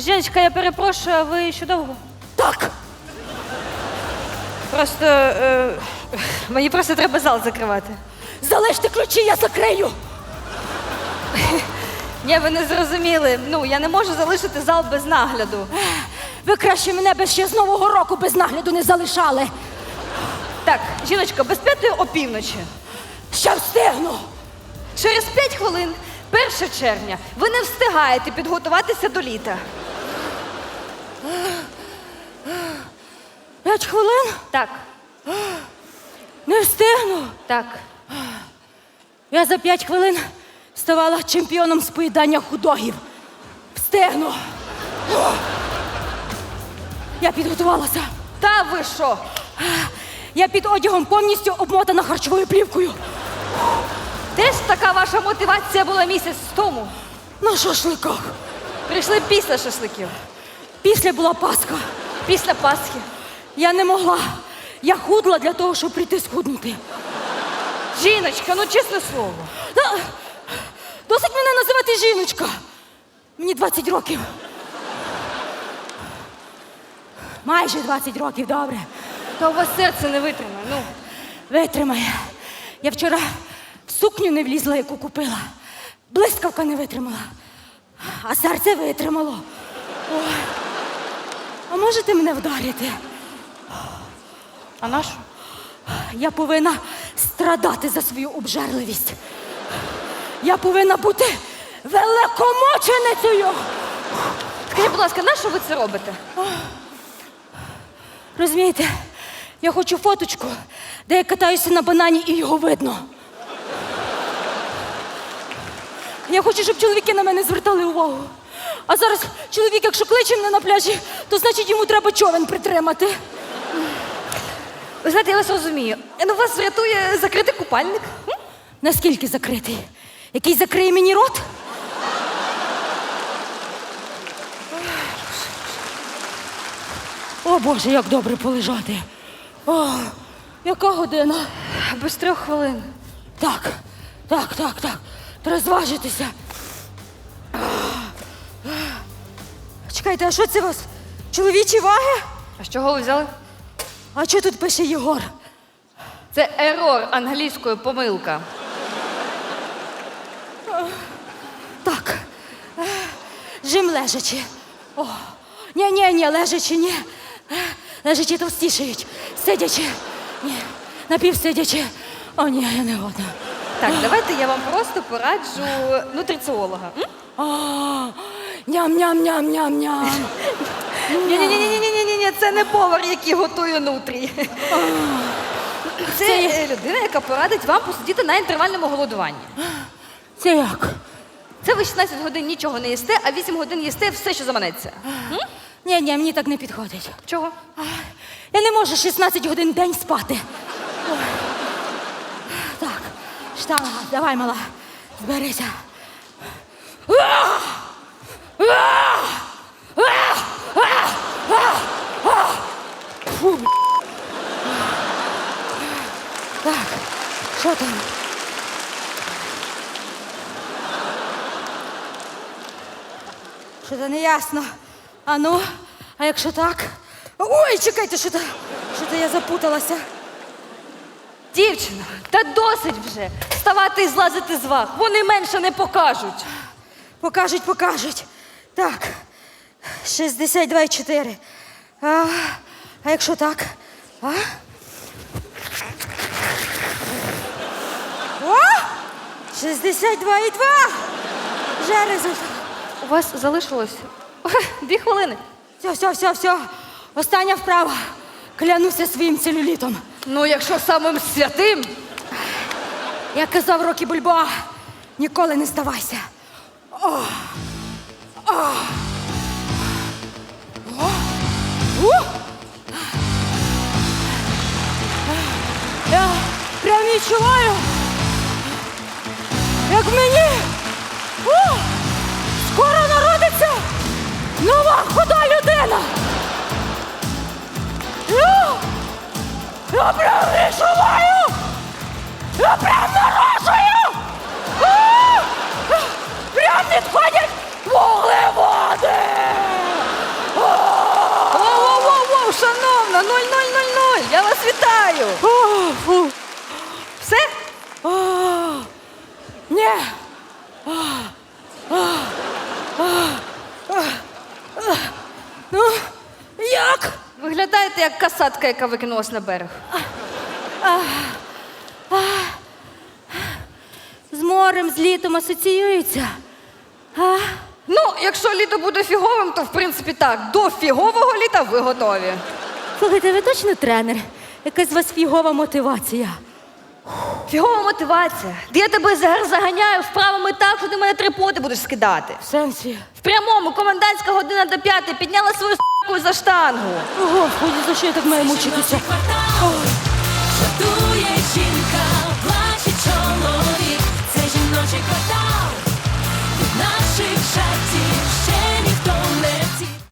Жіночка, я перепрошую, а ви що довго? Так, Просто е, мені просто треба зал закривати. залиште ключі, я закрию. Ні, ви не зрозуміли. Ну, я не можу залишити зал без нагляду. Ви краще мене без ще з Нового року без нагляду не залишали. Так, жіночка, без п'яти опівночі. Ще встигну. Через п'ять хвилин, 1 червня, ви не встигаєте підготуватися до літа. П'ять хвилин? Так, Не встигну. так. Я за п'ять хвилин ставала чемпіоном з поїдання худогів. Встигну. Я підготувалася. Та ви що? Я під одягом повністю обмотана харчовою плівкою. Де ж така ваша мотивація була місяць тому? На шашликах. Прийшли після шашликів, Після була Пасха. після Пасхи. Я не могла. Я худла для того, щоб прийти схуднути. Жіночка, ну чесне слово. Та, досить мене називати жіночка. Мені 20 років. Майже 20 років, добре. Та у вас серце не витримає. Ну, Витримає. Я вчора в сукню не влізла, яку купила. Блискавка не витримала. А серце витримало. Ой. Можете мене вдарити? а нашу? Я повинна страдати за свою обжерливість. Я повинна бути великомученицею. Скажіть, будь ласка, на що ви це робите? Розумієте, я хочу фоточку, де я катаюся на банані і його видно. Я хочу, щоб чоловіки на мене звертали увагу. А зараз чоловік, якщо кличе мене на пляжі, то значить йому треба човен притримати. Ви знаєте, я вас розумію. Ну, вас врятує закритий купальник. М? Наскільки закритий? Який закриє мені рот? О Боже, як добре полежати. О, яка година? Без трьох хвилин. Так, так, так, так. Треба зважитися. Чекайте, а що це у вас? Чоловічі ваги? А з чого ви взяли? А що тут пише Єгор? Це ерор англійською помилка. Так. Жим лежачи. О, ні, ні, ні, лежачи, ні. Лежачи товстішають. Сидячи. Ні. Напівсидячи. О, ні, я не годна. Так, давайте я вам просто пораджу нутриціолога. м? А, Ням-ням-ням-ням-ням. Ні-ні-ні-ні-ні-ні, це не повар, який готує нутрі. Це е, людина, яка порадить вам посидіти на інтервальному голодуванні. Це як? Це ви 16 годин нічого не їсте, а 8 годин їсте все, що заманеться. Ні, ні, мені так не підходить. Чого? Я не можу 16 годин в день спати. Ой. Так, штанга, давай, мала, зберися. А! А! А! А! А! А! Фу, бля. Так, що там? Що то не ясно. А ну, а якщо так? Ой, чекайте, що то, що то я запуталася. Дівчина, та досить вже вставати і злазити з ваг. Вони менше не покажуть. Покажуть, покажуть. Так, 62,4. А, а якщо так? А? О! 62,2. Вже результат. У вас залишилось дві хвилини. Все, все, все, все. Остання вправа. Клянуся своїм целюлітом. Ну, якщо самим святим, Як казав Рокі Бульбоа, ніколи не здавайся. О! О! О! У! Я прям відчуваю, як мені Я прям відчуваю! Я прям нарожую! Прям відходять вуглеводи! Воу-воу-воу, шановна, 0000, я вас вітаю! Все? О, Ні. Виглядаєте як касатка, яка викинулась на берег. З морем, з літом асоціюється. А? Ну, якщо літо буде фіговим, то в принципі так, до фігового літа ви готові. Слухайте, ви точно тренер? Якась у вас фігова мотивація. Фігова мотивація. Де я тебе зараз заганяю вправами так, що ти мене три поти будеш скидати. В сенсі? В прямому комендантська година до п'яти підняла свою Дякую за штангу. Господи, за що я так маю мучитися? Шатує жінка, плаче чоловік. Це жіночий квартал від наших шатів.